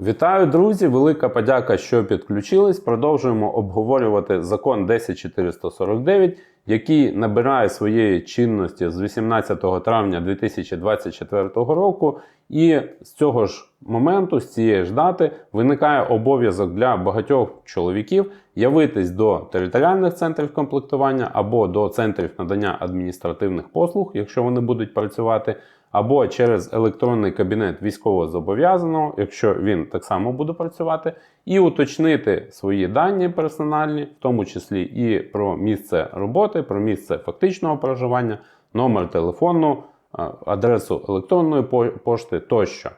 Вітаю, друзі! Велика подяка, що підключились. Продовжуємо обговорювати закон 10449, який набирає своєї чинності з 18 травня 2024 року. І з цього ж моменту, з цієї ж дати, виникає обов'язок для багатьох чоловіків явитись до територіальних центрів комплектування або до центрів надання адміністративних послуг, якщо вони будуть працювати або через електронний кабінет військового зобов'язаного, якщо він так само буде працювати, і уточнити свої дані персональні, в тому числі і про місце роботи, про місце фактичного проживання, номер телефону, адресу електронної пошти тощо.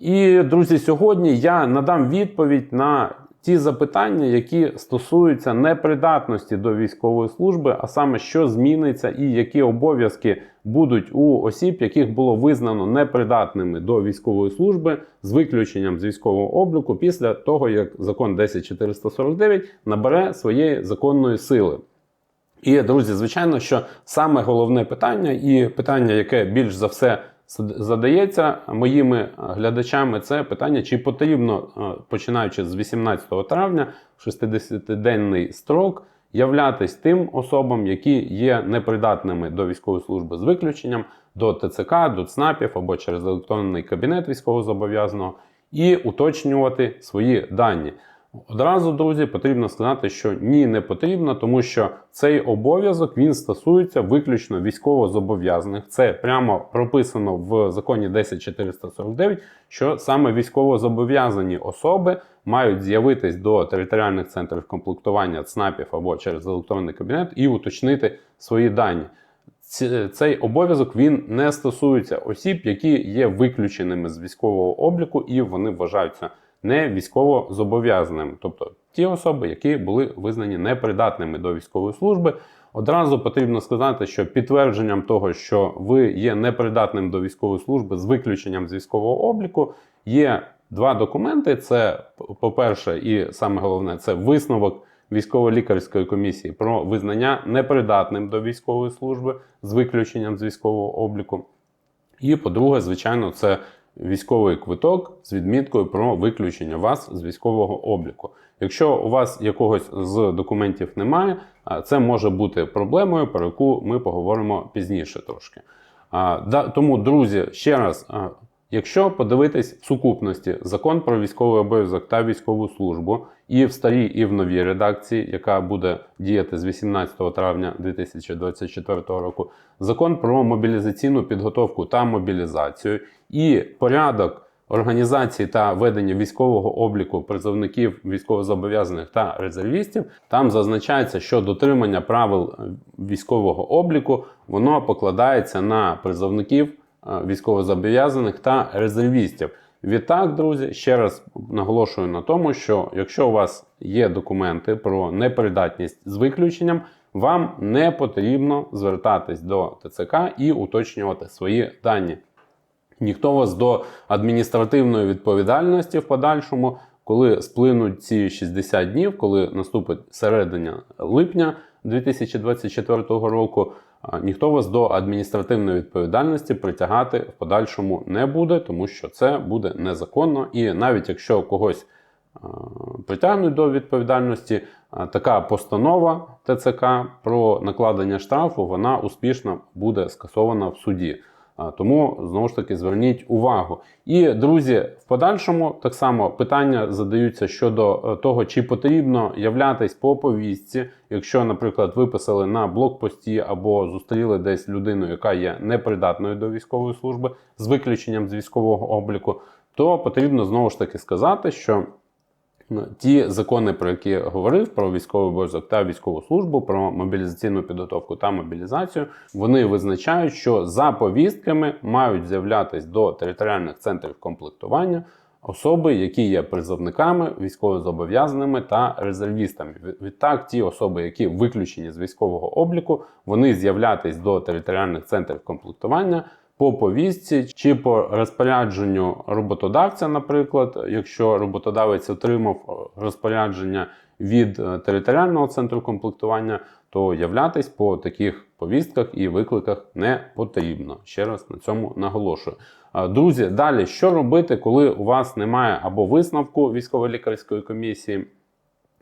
І, друзі, сьогодні я надам відповідь на ті запитання, які стосуються непридатності до військової служби, а саме що зміниться і які обов'язки будуть у осіб, яких було визнано непридатними до військової служби з виключенням з військового обліку після того, як закон 10449 набере своєї законної сили. І, друзі, звичайно, що саме головне питання, і питання, яке більш за все задається моїми глядачами, це питання, чи потрібно, е, починаючи з 18 травня, в 60-денний строк, являтись тим особам, які є непридатними до військової служби з виключенням до ТЦК, до ЦНАПів або через електронний кабінет військовозобов'язаного, і уточнювати свої дані. Одразу, друзі, потрібно сказати, що ні, не потрібно, тому що цей обов'язок він стосується виключно військовозобов'язаних. Це прямо прописано в законі 10449, що саме військовозобов'язані особи мають з'явитись до територіальних центрів комплектування ЦНАПів або через електронний кабінет і уточнити свої дані. Цей обов'язок він не стосується осіб, які є виключеними з військового обліку, і вони вважаються не військово зобов'язаними, тобто ті особи, які були визнані непридатними до військової служби. Одразу потрібно сказати, що підтвердженням того, що ви є непридатним до військової служби з виключенням з військового обліку, є два документи. Це, по-перше, і саме головне, це висновок військово-лікарської комісії про визнання непридатним до військової служби з виключенням з військового обліку. І по-друге, звичайно, це військовий квиток з відміткою про виключення вас з військового обліку. Якщо у вас якогось з документів немає, це може бути проблемою, про яку ми поговоримо пізніше трошки. Тому, друзі, ще раз, якщо подивитись в сукупності закон про військовий обов'язок та військову службу і в старій, і в новій редакції, яка буде діяти з 18 травня 2024 року, закон про мобілізаційну підготовку та мобілізацію і порядок організації та ведення військового обліку призовників військовозобов'язаних та резервістів, там зазначається, що дотримання правил е, військового обліку воно покладається на призовників військовозобов'язаних та резервістів. Відтак, друзі, ще раз наголошую на тому, що якщо у вас є документи про непридатність з виключенням, вам не потрібно звертатись до ТЦК і уточнювати свої дані. Ніхто вас до адміністративної відповідальності в подальшому, коли сплинуть ці 60 днів, коли наступить середина липня 2024 року, ніхто вас до адміністративної відповідальності притягати в подальшому не буде, тому що це буде незаконно. І навіть якщо когось притягнуть до відповідальності, така постанова ТЦК про накладення штрафу вона успішно буде скасована в суді. Тому знову ж таки зверніть увагу. І друзі, в подальшому так само питання задаються щодо е, того, чи потрібно являтись по повістці, якщо, наприклад, виписали на блокпості або зустріли десь людину, яка є непридатною до військової служби з виключенням з військового обліку, то потрібно знову ж таки сказати, що Ті закони, про які я говорив, про військовий обов'язок та військову службу, про мобілізаційну підготовку та мобілізацію, вони визначають, що за повістками мають з'являтись до територіальних центрів комплектування особи, які є призовниками, військовозобов'язаними та резервістами. Відтак, ті особи, які виключені з військового обліку, вони з'являтись до територіальних центрів комплектування по повістці чи по розпорядженню роботодавця, наприклад, якщо роботодавець отримав е, розпорядження від е, територіального центру комплектування, то являтись по таких повістках і викликах не потрібно. Ще раз на цьому наголошую. Е, Друзі, далі що робити, коли у вас немає або висновку військово-лікарської комісії,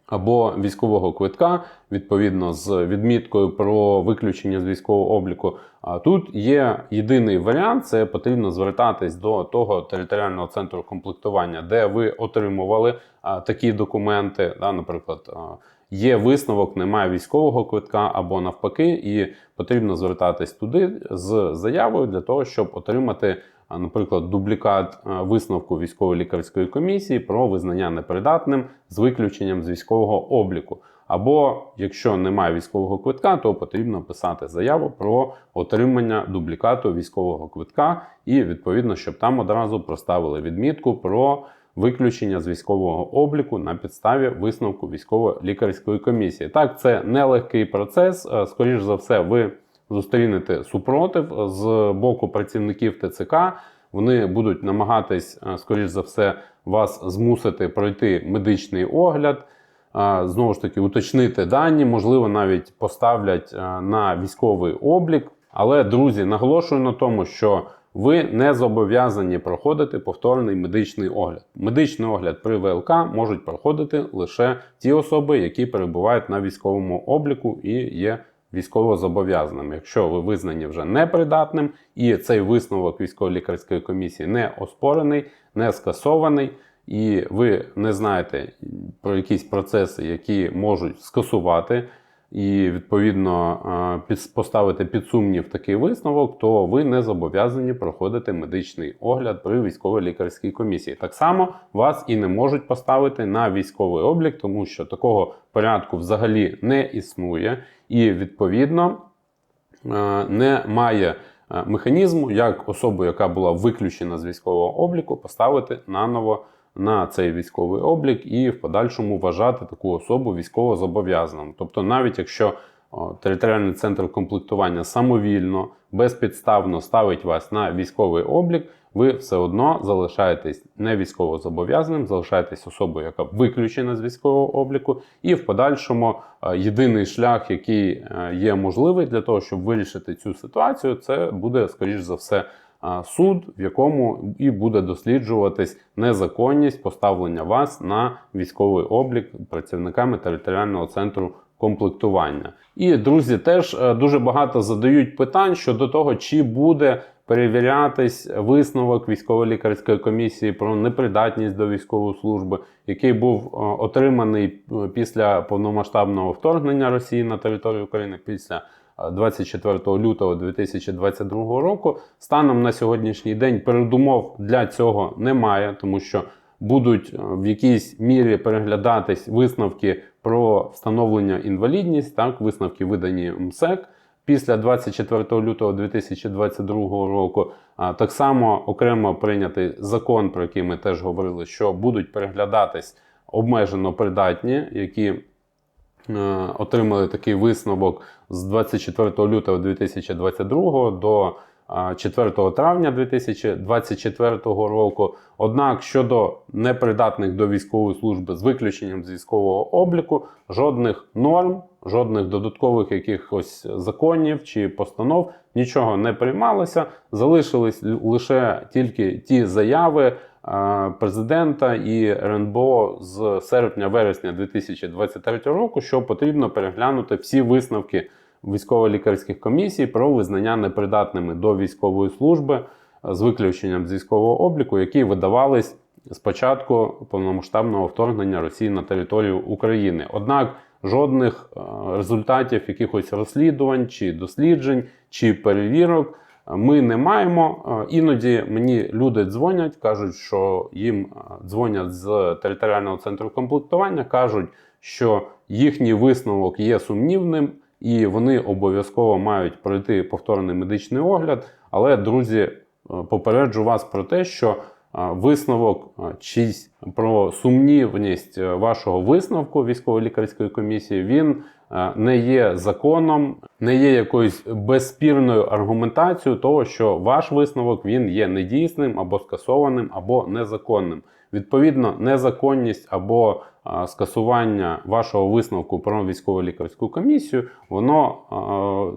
або військового квитка, відповідно з відміткою про виключення з військового обліку. А тут є єдиний варіант: це потрібно звертатись до того територіального центру комплектування, де ви отримували такі документи. Да, наприклад, є висновок, немає військового квитка або навпаки, і потрібно звертатись туди з заявою для того, щоб отримати. Наприклад, дублікат висновку військово-лікарської комісії про визнання непридатним з виключенням з військового обліку. Або якщо немає військового квитка, то потрібно писати заяву про отримання дублікату військового квитка, і відповідно, щоб там одразу проставили відмітку про виключення з військового обліку на підставі висновку військово-лікарської комісії. Так, це нелегкий процес. Е, Скоріш за все, ви зустрінете супротив з боку працівників ТЦК. Вони будуть намагатись, е, скоріш за все, вас змусити пройти медичний огляд. е, Знову ж таки, уточнити дані, можливо, навіть поставлять е, на військовий облік. Але, друзі, наголошую на тому, що ви не зобов'язані проходити повторний медичний огляд. Медичний огляд при ВЛК можуть проходити лише ті особи, які перебувають на військовому обліку і є військовозобов'язаними. Якщо ви визнані вже непридатним, і цей висновок військово-лікарської комісії не оспорений, не скасований, і ви не знаєте про якісь процеси, які можуть скасувати. І відповідно е, поставити під сумнів такий висновок, то ви не зобов'язані проходити медичний огляд при військово-лікарській комісії. Так само вас і не можуть поставити на військовий облік, тому що такого порядку взагалі не існує, і відповідно е, немає е, механізму, як особу, яка була виключена з військового обліку, поставити наново на цей військовий облік і в подальшому вважати таку особу військовозобов'язаним. Тобто, навіть якщо територіальний центр комплектування самовільно, безпідставно ставить вас на військовий облік, ви все одно залишаєтесь не військовозобов'язаним, залишаєтесь особою, яка виключена з військового обліку, і в подальшому е, єдиний шлях, який е, є можливий для того, щоб вирішити цю ситуацію, це буде скоріш за все суд, в якому і буде досліджуватись незаконність поставлення вас на військовий облік працівниками територіального центру комплектування. І друзі, теж е, дуже багато задають питань щодо того, чи буде перевірятись висновок військово-лікарської комісії про непридатність до військової служби, який був е, отриманий е, після повномасштабного вторгнення Росії на територію України після 24 лютого 2022 року. Станом на сьогоднішній день передумов для цього немає, тому що будуть е, в якійсь мірі переглядатись висновки про встановлення інвалідність, так, висновки видані МСЕК. Після 24 лютого 2022 року так само окремо прийнятий закон, про який ми теж говорили, що будуть переглядатись обмежено придатні, які отримали такий висновок з 24 лютого 2022 до 4 травня 2024 року. Однак щодо непридатних до військової служби з виключенням з військового обліку, жодних норм, жодних додаткових якихось законів чи постанов нічого не приймалося. Залишились лише тільки ті заяви президента і РНБО з серпня-вересня 2023 року, що потрібно переглянути всі висновки військово-лікарських комісій про визнання непридатними до військової служби з виключенням з військового обліку, які видавались з початку повномасштабного вторгнення Росії на територію України. Однак жодних е, результатів якихось розслідувань чи досліджень чи перевірок е, ми не маємо. Е, Іноді мені люди дзвонять, кажуть, що їм дзвонять з територіального центру комплектування, кажуть, що їхній висновок є сумнівним і вони обов'язково мають пройти повторний медичний огляд. Але, друзі, попереджу вас про те, що висновок е, чийсь про сумнівність е, вашого висновку військово-лікарської комісії він е, не є законом, не є якоюсь безспірною аргументацією того, що ваш висновок він є недійсним або скасованим, або незаконним. Відповідно, незаконність або а, скасування вашого висновку про військово-лікарську комісію, воно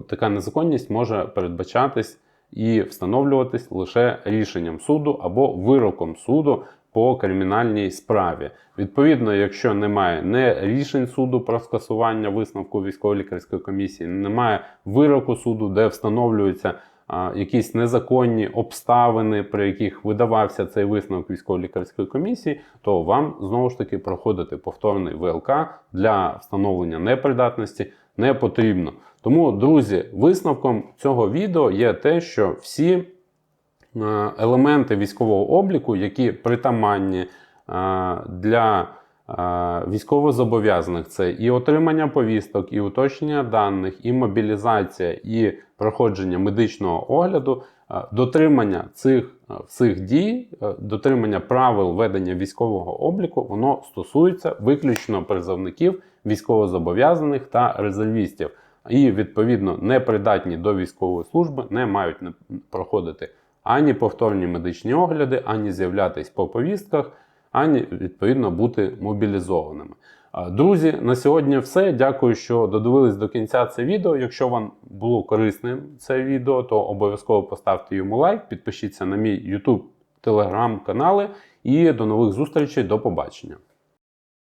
така незаконність може передбачатись і встановлюватись лише рішенням суду або вироком суду по кримінальній справі. Відповідно, якщо немає не рішень суду про скасування висновку військово-лікарської комісії, немає вироку суду, де встановлюються а, якісь незаконні обставини, при яких видавався цей висновок військово-лікарської комісії, то вам знову ж таки проходити повторний ВЛК для встановлення непридатності не потрібно. Тому, друзі, висновком цього відео є те, що всі е, елементи військового обліку, які притаманні е, для е, військовозобов'язаних, це і отримання повісток, і уточнення даних, і мобілізація, і проходження медичного огляду, дотримання цих всіх дій, дотримання правил ведення військового обліку, воно стосується виключно призовників, військовозобов'язаних та резервістів. І відповідно непридатні до військової служби не мають проходити ані повторні медичні огляди, ані з'являтись по повістках, ані відповідно бути мобілізованими. Друзі, на сьогодні все. Дякую, що додивились до кінця це відео. Якщо вам було корисним це відео, то обов'язково поставте йому лайк, підпишіться на мій YouTube, телеграм канали і до нових зустрічей. До побачення.